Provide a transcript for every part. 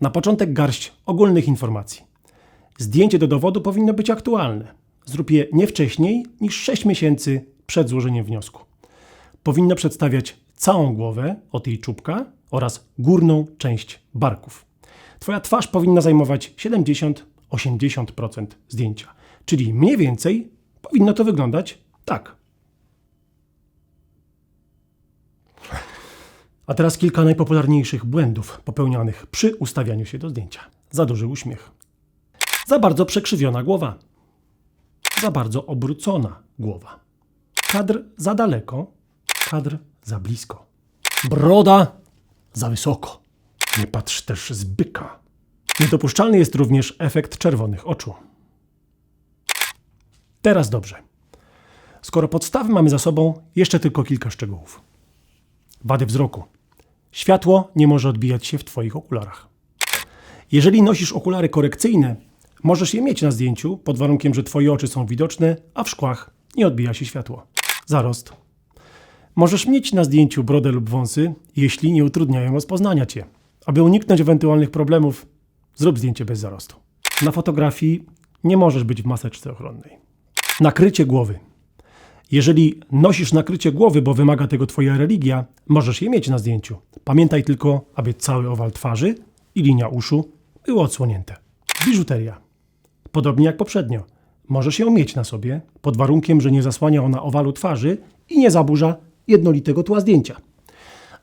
Na początek garść ogólnych informacji. Zdjęcie do dowodu powinno być aktualne. Zrób je nie wcześniej niż 6 miesięcy przed złożeniem wniosku. Powinno przedstawiać całą głowę od jej czubka oraz górną część barków. Twoja twarz powinna zajmować 70-80% zdjęcia, czyli mniej więcej powinno to wyglądać tak. A teraz kilka najpopularniejszych błędów popełnianych przy ustawianiu się do zdjęcia. Za duży uśmiech. Za bardzo przekrzywiona głowa. Za bardzo obrócona głowa. Kadr za daleko, kadr za blisko. Broda za wysoko. Nie patrz też z byka. Niedopuszczalny jest również efekt czerwonych oczu. Teraz dobrze. Skoro podstawy mamy za sobą, jeszcze tylko kilka szczegółów. Wady wzroku. Światło nie może odbijać się w Twoich okularach. Jeżeli nosisz okulary korekcyjne, możesz je mieć na zdjęciu pod warunkiem, że Twoje oczy są widoczne, a w szkłach nie odbija się światło. Zarost. Możesz mieć na zdjęciu brodę lub wąsy, jeśli nie utrudniają rozpoznania Cię. Aby uniknąć ewentualnych problemów, zrób zdjęcie bez zarostu. Na fotografii nie możesz być w maseczce ochronnej. Nakrycie głowy. Jeżeli nosisz nakrycie głowy, bo wymaga tego Twoja religia, możesz je mieć na zdjęciu. Pamiętaj tylko, aby cały owal twarzy i linia uszu były odsłonięte. Biżuteria. Podobnie jak poprzednio. Możesz ją mieć na sobie, pod warunkiem, że nie zasłania ona owalu twarzy i nie zaburza jednolitego tła zdjęcia.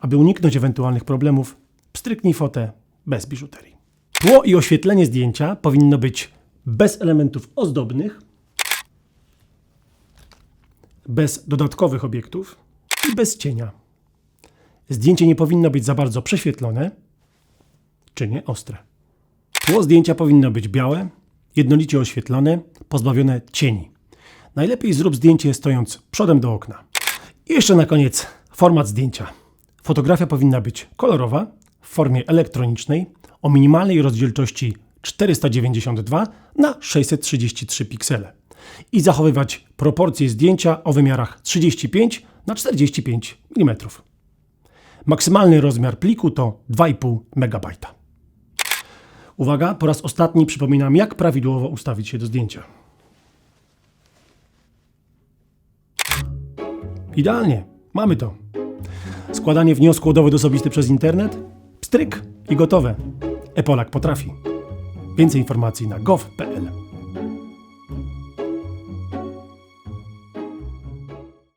Aby uniknąć ewentualnych problemów, pstryknij fotę bez biżuterii. Tło i oświetlenie zdjęcia powinno być bez elementów ozdobnych, bez dodatkowych obiektów i bez cienia. Zdjęcie nie powinno być za bardzo prześwietlone czy nie ostre. Tło zdjęcia powinno być białe, jednolicie oświetlone, pozbawione cieni. Najlepiej zrób zdjęcie stojąc przodem do okna. I jeszcze na koniec format zdjęcia. Fotografia powinna być kolorowa, w formie elektronicznej, o minimalnej rozdzielczości 492 na 633 piksele i zachowywać proporcje zdjęcia o wymiarach 35 na 45 mm. Maksymalny rozmiar pliku to 2,5 MB. Uwaga, po raz ostatni przypominam, jak prawidłowo ustawić się do zdjęcia. Idealnie, mamy to. Składanie wniosku o dowód osobisty przez internet, pstryk i gotowe. Epolak potrafi. Więcej informacji na gov.pl.